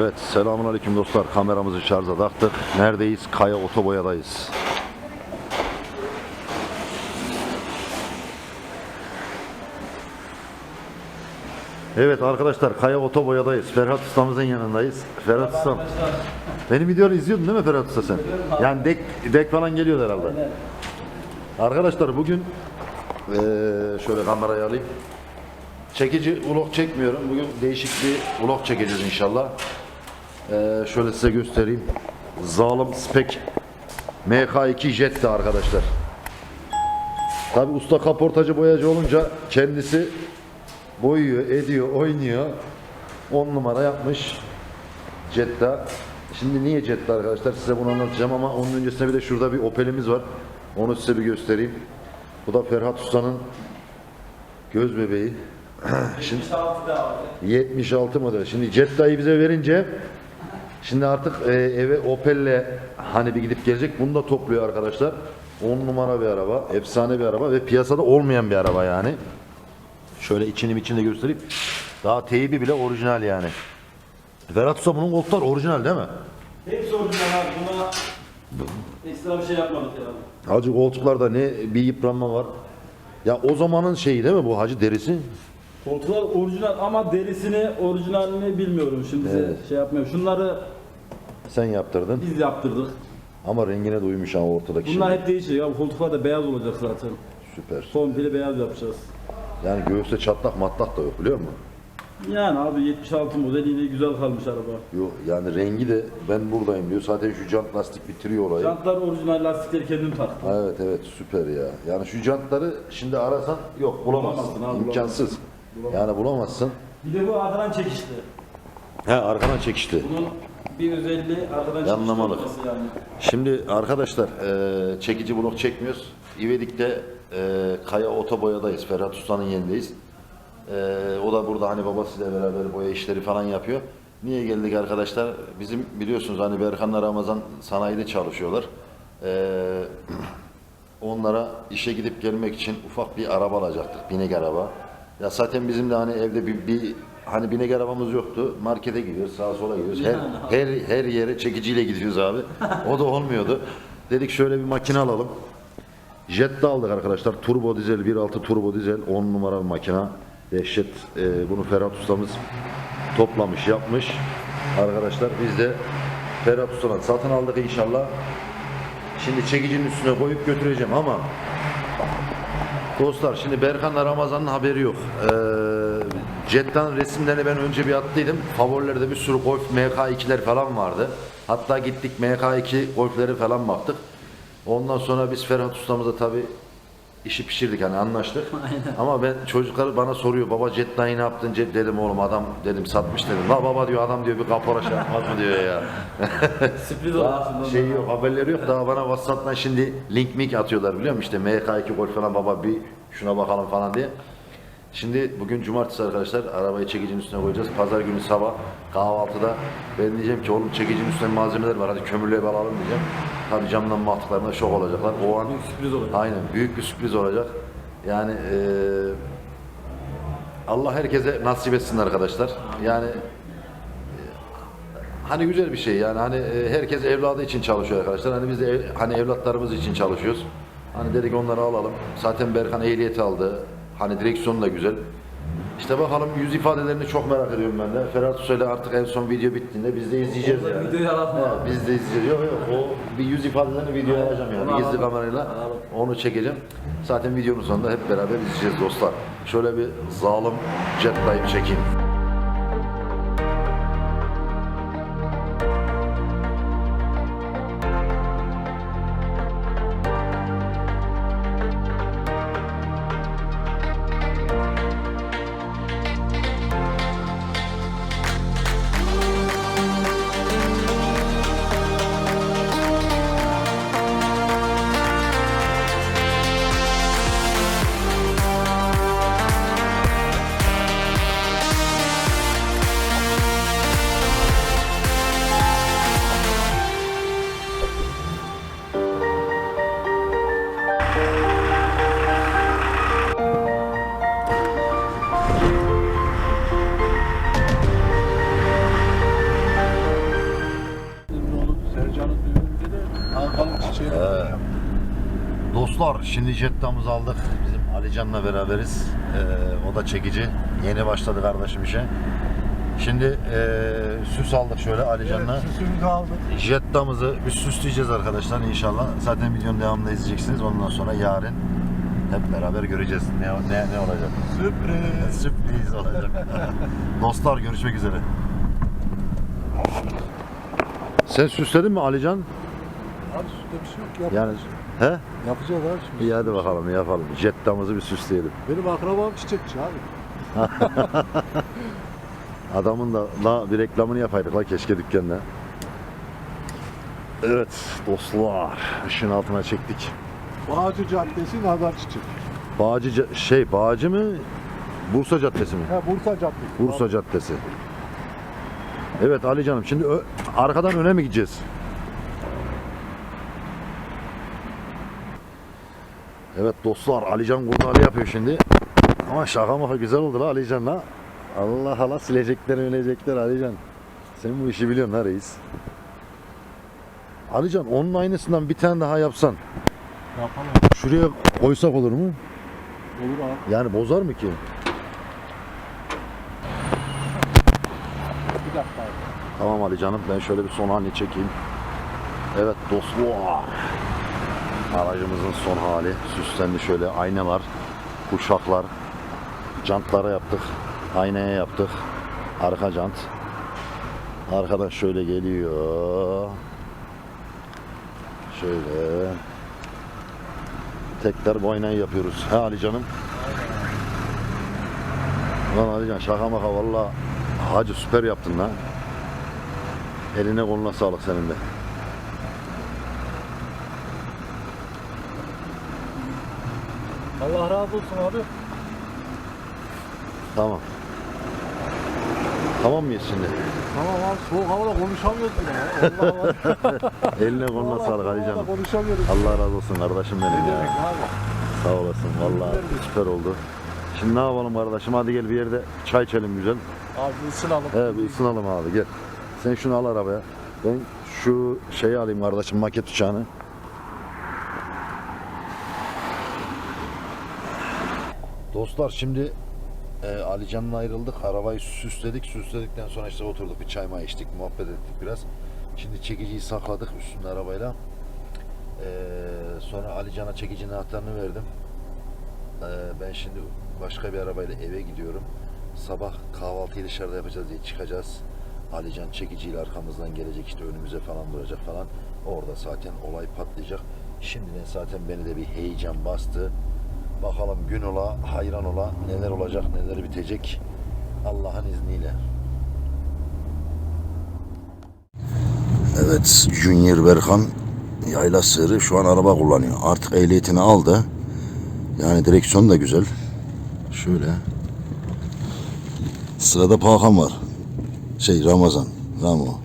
Evet selamun aleyküm dostlar. Kameramızı şarja taktık. Neredeyiz? Kaya Otoboya'dayız. Evet arkadaşlar Kaya Otoboya'dayız. Ferhat Usta'mızın yanındayız. Ferhat Usta. Benim videoyu izliyordun değil mi Ferhat Usta sen? Yani dek, dek falan geliyor herhalde. Arkadaşlar bugün eee, şöyle kamerayı alayım. Çekici vlog çekmiyorum. Bugün değişik bir vlog çekeceğiz inşallah. Ee, şöyle size göstereyim. Zalim Spec MK2 Jet'ti arkadaşlar. Tabi usta kaportacı boyacı olunca kendisi boyuyor, ediyor, oynuyor. 10 numara yapmış Jetta. Şimdi niye Jetta arkadaşlar size bunu anlatacağım ama onun öncesinde bir de şurada bir Opel'imiz var. Onu size bir göstereyim. Bu da Ferhat Usta'nın göz bebeği. Şimdi 76 model. Şimdi Jetta'yı bize verince şimdi artık e, eve Opel'le hani bir gidip gelecek bunu da topluyor arkadaşlar. 10 numara bir araba, efsane bir araba ve piyasada olmayan bir araba yani. Şöyle içini içinde göstereyim. Daha teybi bile orijinal yani. Ferhat Usta bunun koltuklar orijinal değil mi? Hepsi orijinal abi. Buna ekstra bir şey yapmadık yani. Hacı koltuklarda ne bir yıpranma var. Ya o zamanın şeyi değil mi bu hacı derisi? Koltuklar orijinal ama derisini orijinalini bilmiyorum. Şimdi Evet. şey yapmıyorum. Şunları Sen yaptırdın. biz yaptırdık. Ama rengine de uymuş ha ortadaki Bunlar şey. hep değişecek. Ya bu koltuklar da beyaz olacak zaten. Süper. Komple beyaz yapacağız. Yani göğüste çatlak matlak da yok biliyor musun? Yani abi 76 model yine güzel kalmış araba. Yok yani rengi de ben buradayım diyor. Zaten şu jant lastik bitiriyor olayı. Jantlar orijinal lastikleri kendim taktım. Evet evet süper ya. Yani şu jantları şimdi arasan yok bulamazsın. Bulamazsın abi, İmkansız. Yani bulamazsın. Bir de bu arkadan çekişli. He arkadan çekişti. Bunun bir özelliği arkadan çekişli Yanlamalık. olması yani. Şimdi arkadaşlar eee, çekici blok çekmiyoruz. İvedik'te eee, Kaya Otoboya'dayız. Ferhat Usta'nın yerindeyiz. Eee, o da burada hani babasıyla beraber boya işleri falan yapıyor. Niye geldik arkadaşlar? Bizim biliyorsunuz hani Berkan'la Ramazan sanayide çalışıyorlar. Eee, onlara işe gidip gelmek için ufak bir araba alacaktık. Binek araba. Ya zaten bizim de hani evde bir, bir hani binek arabamız yoktu. Markete gidiyoruz, sağa sola gidiyoruz. Her, her, her yere çekiciyle gidiyoruz abi. O da olmuyordu. Dedik şöyle bir makine alalım. Jetta aldık arkadaşlar. Turbo dizel 1.6 turbo dizel 10 numara bir makina. Dehşet. Ee, bunu Ferhat ustamız toplamış, yapmış. Arkadaşlar biz de Ferhat ustadan satın aldık inşallah. Şimdi çekicinin üstüne koyup götüreceğim ama Dostlar şimdi Berkan'la Ramazan'ın haberi yok. Ee, Jetta'nın resimlerini ben önce bir attıydım. Favorilerde bir sürü Golf MK2'ler falan vardı. Hatta gittik MK2 Golf'leri falan baktık. Ondan sonra biz Ferhat ustamıza tabi işi pişirdik hani anlaştık. Ama ben çocuklar bana soruyor baba Jetta'yı ne yaptın Jet dedim oğlum adam dedim satmış dedim. La baba diyor adam diyor bir kapora şey yapmaz mı diyor ya. Sürpriz olsun. şey yok, haberleri yok. Daha bana WhatsApp'tan şimdi link mik atıyorlar biliyor musun? İşte MK2 Golf falan baba bir şuna bakalım falan diye. Şimdi bugün cumartesi arkadaşlar arabayı çekicinin üstüne koyacağız. Pazar günü sabah kahvaltıda ben diyeceğim ki oğlum çekicinin üstüne malzemeler var hadi kömürlüğe alalım diyeceğim. Tabii camdan baktıklarında şok olacaklar. O an Büyük sürpriz olacak. Aynen büyük bir sürpriz olacak. Yani eee, Allah herkese nasip etsin arkadaşlar. Yani Hani güzel bir şey yani hani e, herkes evladı için çalışıyor arkadaşlar. Hani biz de ev- hani evlatlarımız için çalışıyoruz. Hani dedik onları alalım. Zaten Berkan ehliyeti aldı. Hani direksiyonu da güzel. İşte bakalım yüz ifadelerini çok merak ediyorum ben de. Ferhat Söyle artık en son video bittiğinde biz de izleyeceğiz Orada yani. videoyu alalım abi. biz de izleyeceğiz. Yok yok o bir yüz ifadelerini videoya alacağım yani. Onu Gizli alalım. kamerayla Alalım. onu çekeceğim. Zaten videonun sonunda hep beraber izleyeceğiz dostlar. Şöyle bir zalim jet dive çekeyim. Dostlar şimdi jettamızı aldık. Bizim Alican'la beraberiz. Ee, o da çekici. Yeni başladı kardeşim işe. Şimdi ee, süs aldık şöyle Alican'la. Süsümüzü aldık. Jettamızı bir süsleyeceğiz arkadaşlar inşallah. Zaten videonun devamında izleyeceksiniz. Ondan sonra yarın hep beraber göreceğiz ne ne, ne olacak. Sürpriz. Sürpriz olacak. Dostlar görüşmek üzere. Sen süsledin mi Alican? Abi sütte bir şey yok. Yap, Yani he? Yapacağız abi şimdi. İyi hadi bakalım yapalım. Jettamızı bir süsleyelim. Benim akrabam çiçekçi abi. Adamın da la bir reklamını yapaydık la keşke dükkanda. Evet dostlar ışın altına çektik. Bağcı Caddesi Nazar Çiçek. Bağcı ca- şey Bağcı mı? Bursa Caddesi mi? Ha Bursa Caddesi. Bursa Caddesi. Evet Ali canım şimdi ö- arkadan öne mi gideceğiz? Evet dostlar Alican kurdali yapıyor şimdi. Ama şaka maka güzel oldu la Alican'la. Allah Allah silecekler ölecekler Alican. Sen bu işi biliyorsun ha reis. Alican onun aynısından bir tane daha yapsan. Yapalım. Şuraya koysak olur mu? Olur abi. Yani bozar mı ki? Bir dakika abi. Tamam Ali canım ben şöyle bir son halini çekeyim. Evet dostlar. Aracımızın son hali süslendi şöyle aynalar, kuşaklar, jantlara yaptık, aynaya yaptık, arka jant. Arkadan şöyle geliyor. Şöyle. Tekrar bu aynayı yapıyoruz. He Ali canım. Lan Ali can şaka maka valla hacı süper yaptın lan. Eline koluna sağlık senin de. Allah razı olsun abi. Tamam. Tamam mıyız şimdi? Tamam abi soğuk havada konuşamıyoruz bile ya. Allah Allah. Eline koluna Vallahi sağlık soğuk Ali havada canım. Konuşamıyoruz. Allah razı olsun kardeşim benim Ne demek ya. abi? Sağ olasın vallahi süper oldu. Şimdi ne yapalım kardeşim? Hadi gel bir yerde çay içelim güzel. Abi ısınalım. He bir ısınalım abi gel. Sen şunu al arabaya. Ben şu şeyi alayım kardeşim maket uçağını. Dostlar şimdi e, Alican'la ayrıldık. Arabayı süsledik. Süsledikten sonra işte oturduk bir çay may içtik. Muhabbet ettik biraz. Şimdi çekiciyi sakladık üstünde arabayla. E, sonra Alican'a çekicinin anahtarını verdim. E, ben şimdi başka bir arabayla eve gidiyorum. Sabah kahvaltıyı dışarıda yapacağız diye çıkacağız. Alican çekiciyle arkamızdan gelecek işte önümüze falan duracak falan. Orada zaten olay patlayacak. Şimdiden zaten beni de bir heyecan bastı. Bakalım gün ola, hayran ola, neler olacak, neler bitecek. Allah'ın izniyle. Evet, Junior Berkan yayla sığırı şu an araba kullanıyor. Artık ehliyetini aldı. Yani direksiyon da güzel. Şöyle. Sırada Pakan var. Şey Ramazan. Ramo.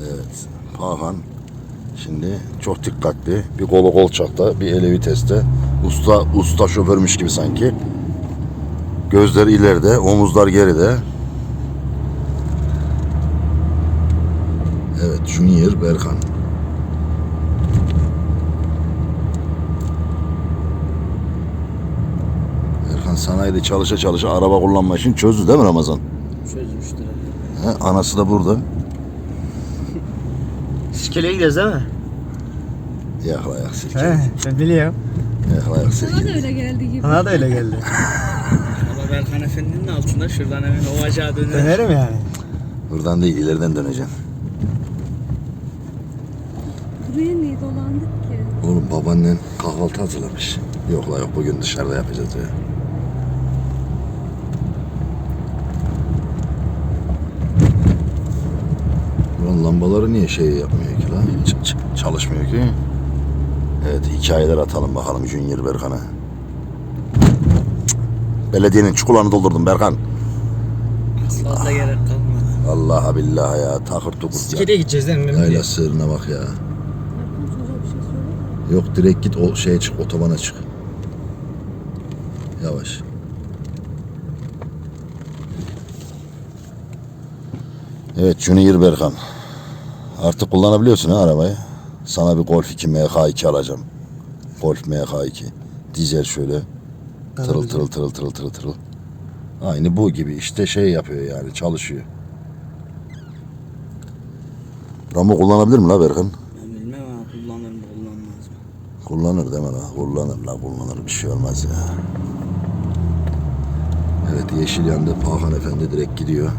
Evet. Pakan. Şimdi çok dikkatli. Bir kolu kolçakta, bir eli viteste. Usta usta şoförmüş gibi sanki. Gözler ileride, omuzlar geride. Evet, Junior Berkan. Erkan sanayide çalışa çalışa araba kullanma için çözdü değil mi Ramazan? Çözmüştür. He, anası da burada. Sirkele'ye gidiyoruz değil mi? Yaklayak sirke. He, ben biliyorum. Yaklayak Sana da öyle geldi gibi. Bana da öyle geldi. Ama Berkan Efendi'nin altında şuradan hemen o acağa döner. Dönerim yani. Buradan değil ileriden döneceğim. Buraya niye dolandık ki? Oğlum babaannen kahvaltı hazırlamış. Yok la yok bugün dışarıda yapacağız ya. Ulan lambaları niye şey yapmıyor ki lan? Ç- ç- çalışmıyor ki. Evet hikayeler atalım bakalım Junior Berkan'a. Belediyenin çukurlarını doldurdum Berkan. Fazla gerek kalmadı. Allah'a billahi ya takır tukur ya. Sirkele'ye gideceğiz değil mi? Yayla sığırına bak ya. Şey. Yok direkt git o şeye çık otobana çık. Yavaş. Evet Junior Berkan. Artık kullanabiliyorsun ha arabayı. Sana bir Golf 2 MK2 alacağım. Golf MK2. Dizel şöyle. Tırıl tırıl tırıl tırıl tırıl tırıl. Aynı bu gibi işte şey yapıyor yani çalışıyor. Ramo kullanabilir mi la Berkan? Ben bilmem ama kullanır mı kullanmaz mı? Kullanır değil mi la? Kullanır la kullanır bir şey olmaz ya. Evet yeşil yandı. Hakan Efendi direkt gidiyor.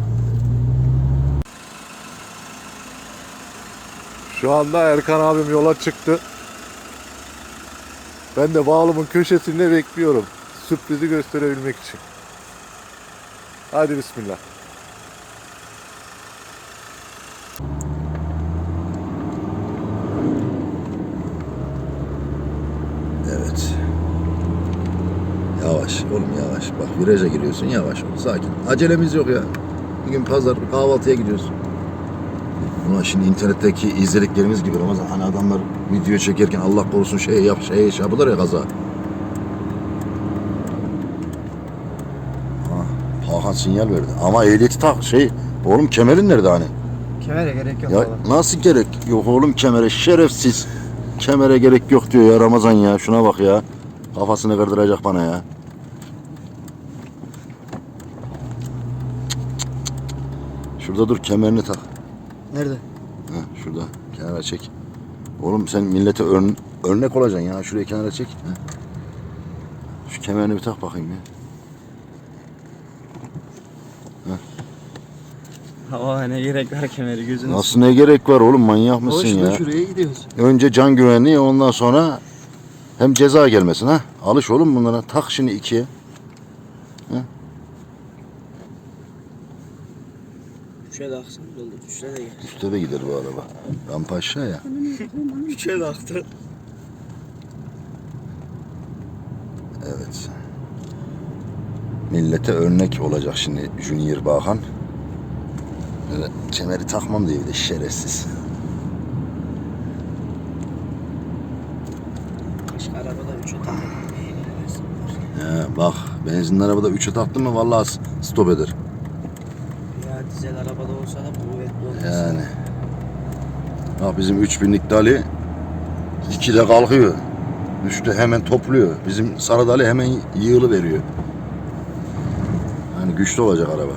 Şu anda Erkan abim yola çıktı. Ben de bağlımın köşesinde bekliyorum. Sürprizi gösterebilmek için. Hadi bismillah. Evet. Yavaş oğlum yavaş. Bak viraja giriyorsun yavaş ol. Sakin. Acelemiz yok ya. Bugün pazar kahvaltıya gidiyorsun. Ulan şimdi internetteki izlediklerimiz gibi Ramazan hani adamlar video çekerken Allah korusun şey yap şey iş yapılır ya kaza. Ha, Hakan sinyal verdi. Ama ehliyeti tak şey oğlum kemerin nerede hani? Kemere gerek yok Ya baba. nasıl gerek yok oğlum kemere şerefsiz. Kemere gerek yok diyor ya Ramazan ya. Şuna bak ya. Kafasını kırdıracak bana ya. Şurada dur kemerini tak. Nerede? Heh, şurada kenara çek. Oğlum sen millete ör- örnek olacaksın ya. Şuraya kenara çek. Heh. Şu kemerini bir tak bakayım ya. Hava ne gerek var kemeri gözünü Nasıl ne gerek var oğlum manyak mısın ya? şuraya gidiyoruz. Önce can güvenliği ondan sonra hem ceza gelmesin ha. Alış oğlum bunlara. Tak şimdi ikiye. Üçe de Üçe de gel. Üste de gider bu araba. Rampa aşağı ya. Üçe de aktı. Evet. Millete örnek olacak şimdi Junior Bakan. Böyle kemeri takmam diye bir de şerefsiz. Başka arabada üçe gelemezsin? He, bak benzinli arabada 3'e taktın mı vallahi stop eder. Ya dizel arabada olsa da kuvvetli olmaz. Yani. Bak bizim 3000'lik dali 2'de kalkıyor. Üçte hemen topluyor. Bizim sarı dali hemen yığılı veriyor. Yani güçlü olacak araba.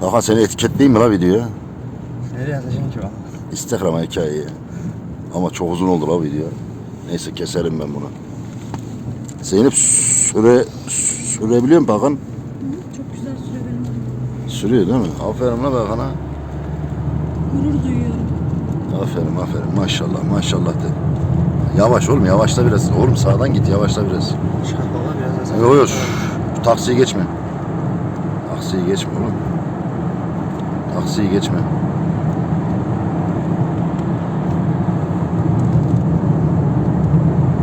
Hakan seni etiketleyeyim mi la videoya? Nereye atacaksın ki baba? Instagram'a hikayeyi. Ama çok uzun oldu la video. Neyse keserim ben bunu. Zeynep süre sürebiliyor mu Hakan? Hı, Çok güzel süre benim arabam. Sürüyor değil mi? Aferin la Hakan'a. Gurur duyuyorum. Aferin aferin maşallah maşallah de. Yavaş oğlum yavaşla biraz. Oğlum sağdan git yavaşla biraz. Çıkar baba biraz. Yok yok taksiyi geçme. Taksiyi geçme oğlum. Taksiyi geçme.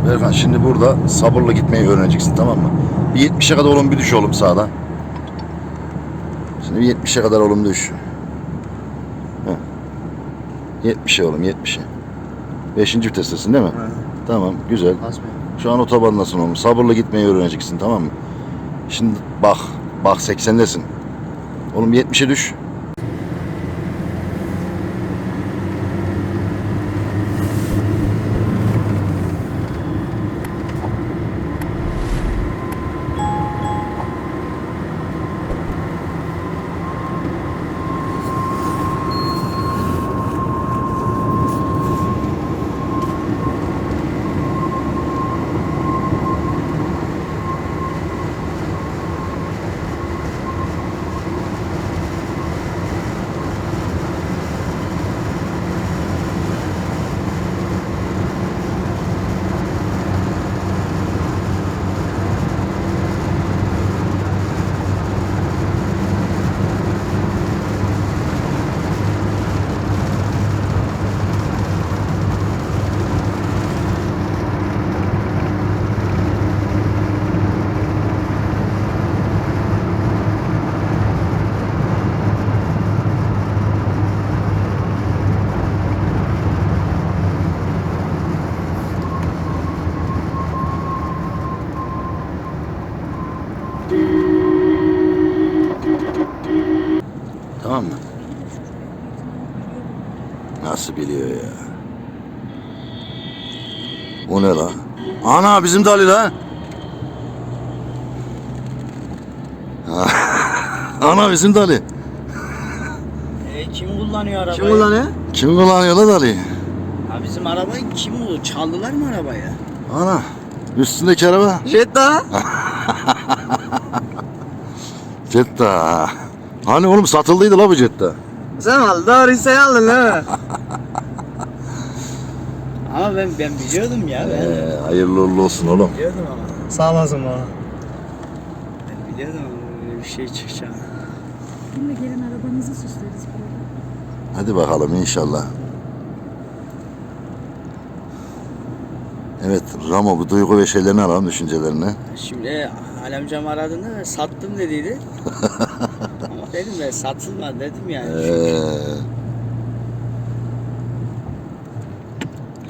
Berkan şimdi burada sabırla gitmeyi öğreneceksin tamam mı? Bir 70'e kadar oğlum bir düş oğlum sağdan. Şimdi bir 70'e kadar oğlum düş. Heh. 70'e oğlum 70'e. Beşinci vitestesin değil mi? Ha, Tamam güzel. Basmıyor. Şu an otobandasın oğlum. Sabırla gitmeyi öğreneceksin tamam mı? Şimdi bak. Bak 80'desin. Oğlum 70'e düş. Nasıl biliyor ya? O ne la? Ana bizim Dali la. Ana bizim Dali. E, kim kullanıyor arabayı? Kim kullanıyor? Kim kullanıyor la Dali? Ha, bizim arabayı kim bu? Çaldılar mı arabayı? Ana. Üstündeki araba. Jetta. Jetta. Hani oğlum satıldıydı la bu Jetta. Sen aldın? Doğruyu sen aldın değil mi? Ama ben ben biliyordum ya. Ben Ee, hayırlı uğurlu olsun oğlum. biliyordum ama. Sağ olasın baba. Ben biliyordum ama böyle bir şey çıkacağını. Şimdi gelin arabanızı süsleriz böyle. Hadi bakalım inşallah. Evet Ramo bu duygu ve şeylerini alalım düşüncelerini. Şimdi Alemcam aradığında sattım dediydi. dedim ben satılmadı dedim yani. Ee,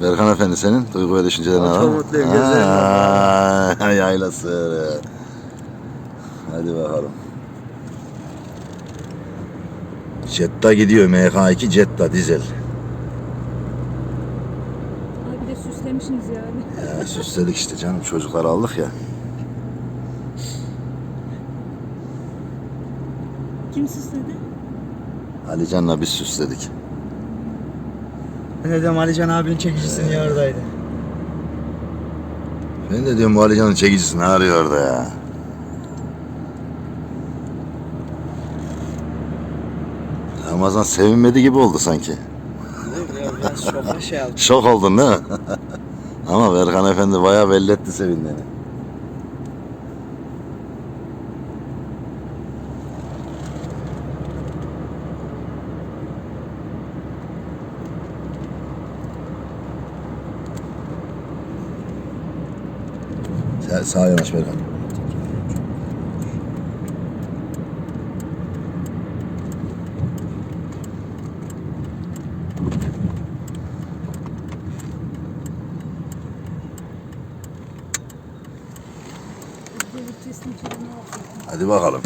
Berkan Efendi senin duygu ve düşüncelerini Çok alalım. mutluyum, gözlerim Aa, Yaylası. Hadi bakalım. Jetta gidiyor MK2 Jetta dizel. Ay bir de süslemişsiniz yani. Ya, süsledik işte canım çocuklar aldık ya. Kim süsledi? Alican'la biz süsledik. Ben de diyorum Alican abinin çekicisi niye oradaydı? Ben de diyorum bu Alican'ın çekicisi ne arıyor orada ya? Ramazan sevinmedi gibi oldu sanki. Şoka şey aldım. Şok oldun değil mi? Ama Berkan Efendi bayağı belli etti sevindiğini. Sen sağa yanaş yapacak? Hadi bakalım.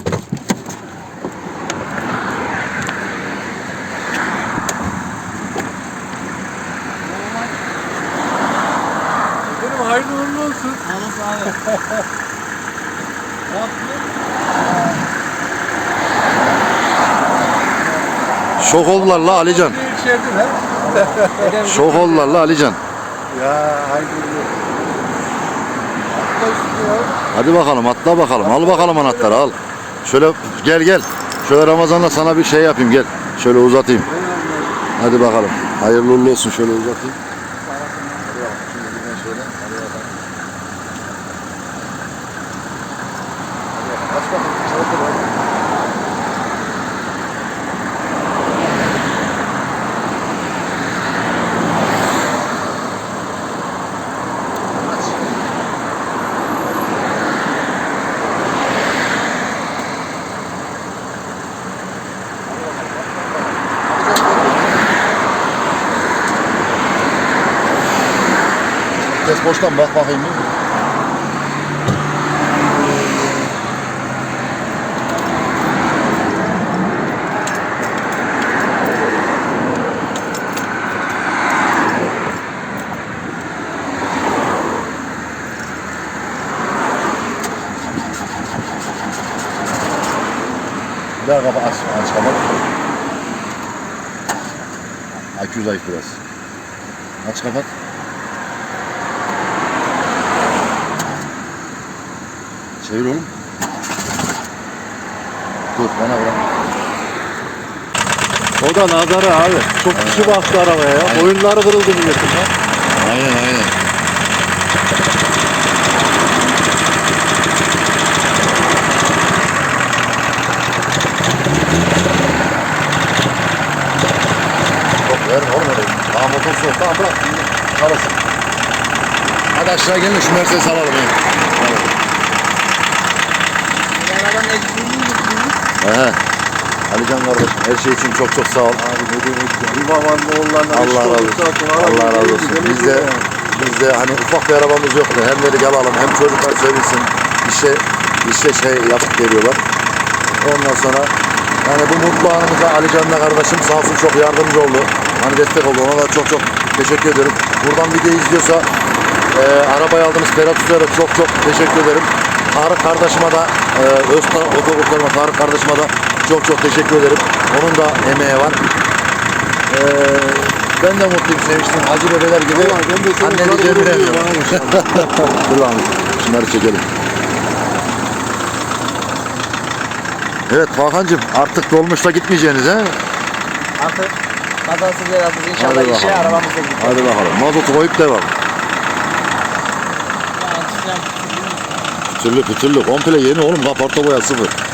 Benim hayırlı uğurlu olsun. Anlat abi. Şok oldular la Alican. Ha. Şok oldular la Alican. Ya ya. Hadi bakalım atla bakalım. Al bakalım anahtarı al. Şöyle gel gel. Şöyle Ramazan'da sana bir şey yapayım gel. Şöyle uzatayım. Hadi bakalım. Hayırlı olsun şöyle uzatayım. Boştan bak bakayım bir. Bir daha kapa aç, aç kapat. Akü zayıf biraz. Aç kapat. Çevir oğlum. Dur bana bırak. O da nazarı abi. Çok kişi bastı arabaya ya. Aynen. Boyunları kırıldı milletin ya. Aynen aynen. Çok verme oğlum öyle. Daha motor soğuk. Tamam bırak. Çalasın. Hadi aşağı gelin şu Mercedes alalım. ya. He. Alican kardeşim her şey için çok çok sağ ol. Abi ne demek ya. Babanın oğullarına Allah razı olsun. Allah razı olsun. Biz de biz de hani ufak bir arabamız yoktu. Hem dedik alalım hem çocuklar sevinsin. İşe işe şey yapıp geliyorlar. Ondan sonra yani bu mutlu anımıza Ali Can'la kardeşim sağ olsun çok yardımcı oldu. Hani destek oldu. Ona da çok çok teşekkür ederim. Buradan video izliyorsa e, arabayı aldığımız Ferhat Usta'ya çok çok teşekkür ederim. Tarık kardeşime de e, Özta Otokurtarma Tarık kardeşime de çok çok teşekkür ederim. Onun da emeği var. E, ben de mutluyum, sevinçliyim. Hacı bebeler gibi. Vallahi ben de çok Anne mutlu diyeceğimi oluyorum bilemiyorum. bana Dur lan şunları çekelim. Evet Hakan'cığım artık dolmuşta gitmeyeceğiniz he? Artık kazasız belasız Hadi inşallah işe bakalım. arabamıza gidiyor. Hadi bakalım. Mazotu koyup devam. Pütürlü pütürlü komple yeni oğlum kaporta boya sıfır.